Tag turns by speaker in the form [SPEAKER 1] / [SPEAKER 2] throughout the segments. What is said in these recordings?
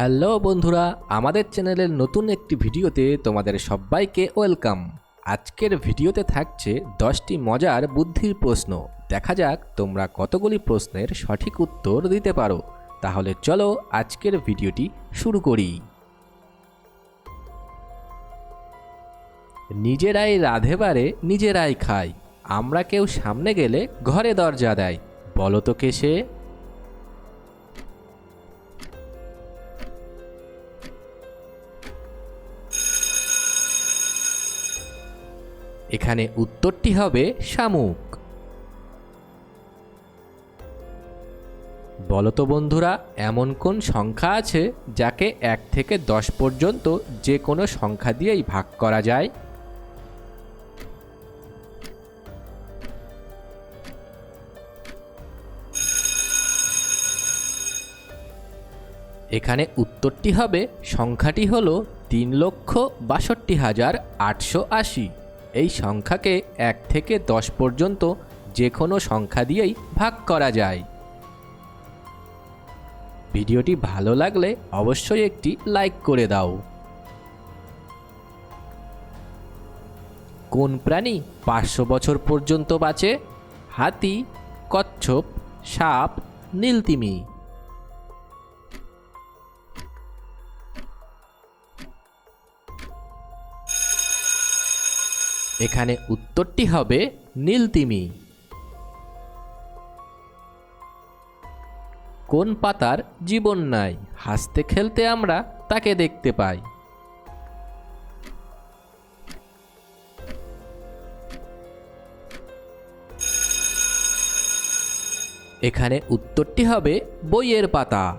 [SPEAKER 1] Hello বন্ধুরা, আমাদের চ্যানেলের নতুন একটি ভিডিওতে তোমাদের সবাইকে ওয়েলকাম। আজকের ভিডিওতে থাকছে দশটি মজার বুদ্ধির প্রশ্ন। দেখা যাক তোমরা কতগুলি প্রশ্নের সঠিক উত্তর দিতে পারো। তাহলে চলো আজকের ভিডিওটি শুরু করি। নিজেরাই রাধে বারে নিজেরাই খাই আমরা কেউ সামনে গেলে ঘরে দরজা দেয়। বলো তো কে সে? এখানে উত্তরটি হবে শামুক। বলতো বন্ধুরা, এমন কোন সংখ্যা আছে যাকে এক থেকে দশ পর্যন্ত যে কোনো সংখ্যা দিয়েই ভাগ করা যায়? এখানে উত্তরটি হবে, সংখ্যাটি হলো তিন লক্ষ বাষট্টি হাজার আটশো আশি। এই সংখ্যাকে এক থেকে দশ পর্যন্ত যে কোনো সংখ্যা দিয়েই ভাগ করা যায়। ভিডিওটি ভালো লাগলে অবশ্যই একটি লাইক করে দাও। কোন প্রাণী পাঁচশো বছর পর্যন্ত বাঁচে? হাতি, কচ্ছপ, সাপ, নীলতিমি। এখানে উত্তরটি হবে নীলতিমি। কোন পাতার জীবন নাই? হাসতে খেলতে আমরা তাকে দেখতে পাই। এখানে উত্তরটি হবে বইয়ের পাতা।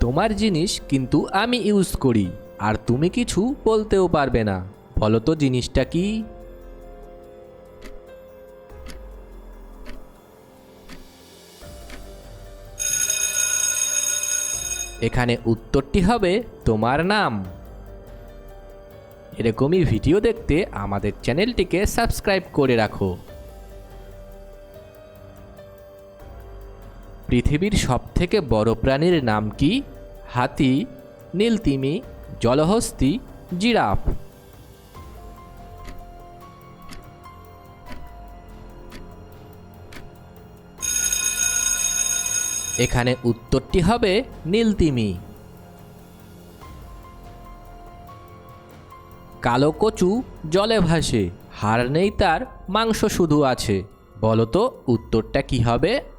[SPEAKER 1] তোমার জিনিস কিন্তু আমি ইউজ করি। আর তুমি কিছু বলতেও পারবে না। বলো তো জিনিসটা কি? এখানে উত্তরটি হবে তোমার নাম। এরকমই ভিডিও দেখতে আমাদের চ্যানেলটিকে সাবস্ক্রাইব করে রাখো। পৃথিবীর সবথেকে বড় প্রাণীর নাম কি? হাতি, নীলতিমি জলহস্তি, জিরাফ। এখানে উত্তরটি হবে নীলতিমি। কালো কচু জলে ভাসে হার নেই তার, মাংস শুধু আছে। বলতো উত্তরটা কি হবে?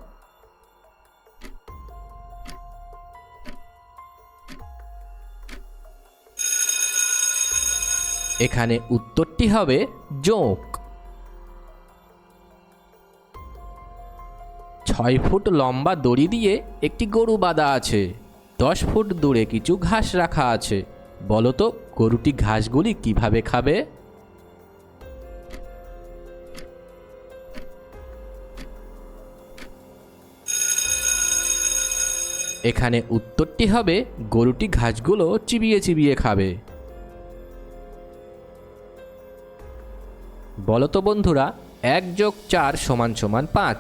[SPEAKER 1] এখানে উত্তরটি হবে জোঁক। ছয় ফুট লম্বা দড়ি দিয়ে একটি গরু বাঁধা আছে। দশ ফুট দূরে কিছু ঘাস রাখা আছে। বলো তো, গরুটি ঘাসগুলি কীভাবে খাবে? এখানে উত্তরটি হবে, গরুটি ঘাসগুলো চিবিয়ে চিবিয়ে খাবে। বলতো বন্ধুরা, এক যোগ চার সমান সমান পাঁচ,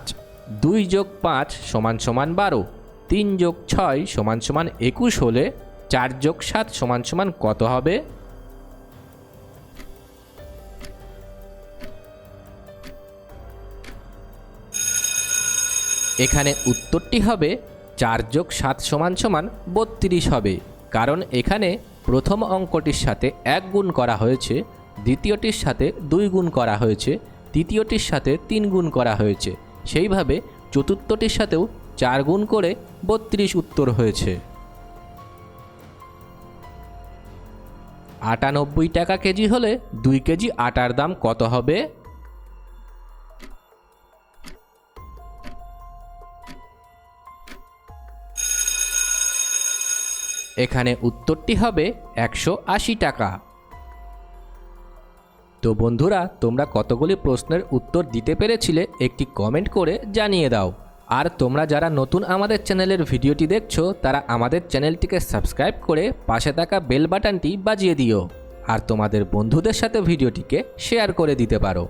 [SPEAKER 1] দুই যোগ পাঁচ সমান সমান বারো, তিন যোগ ছয় সমান সমান একুশ হলে চার যোগ সাত সমান সমান কত হবে? এখানে উত্তরটি হবে চার যোগ সাত সমান সমান বত্রিশ হবে, কারণ এখানে প্রথম অঙ্কটির সাথে এক গুণ করা হয়েছে দ্বিতীয়টির সাথে দুই গুণ করা হয়েছে, তৃতীয়টির সাথে তিন গুণ করা হয়েছে। সেইভাবে চতুর্থটির সাথেও চার গুণ করে বত্রিশ উত্তর হয়েছে। আটানব্বই টাকা কেজি হলে দুই কেজি আটার দাম কত হবে? এখানে উত্তরটি হবে একশো আশি টাকা। তো বন্ধুরা, তোমরা কতগুলি প্রশ্নের উত্তর দিতে পেরেছিলে একটি কমেন্ট করে জানিয়ে দাও। আর তোমরা যারা নতুন আমাদের চ্যানেলের ভিডিওটি দেখছ, তারা আমাদের চ্যানেলটিকে সাবস্ক্রাইব করে পাশে থাকা বেল বাটনটি বাজিয়ে দিও। আর তোমাদের বন্ধুদের সাথে ভিডিওটিকে শেয়ার করে দিতে পারো।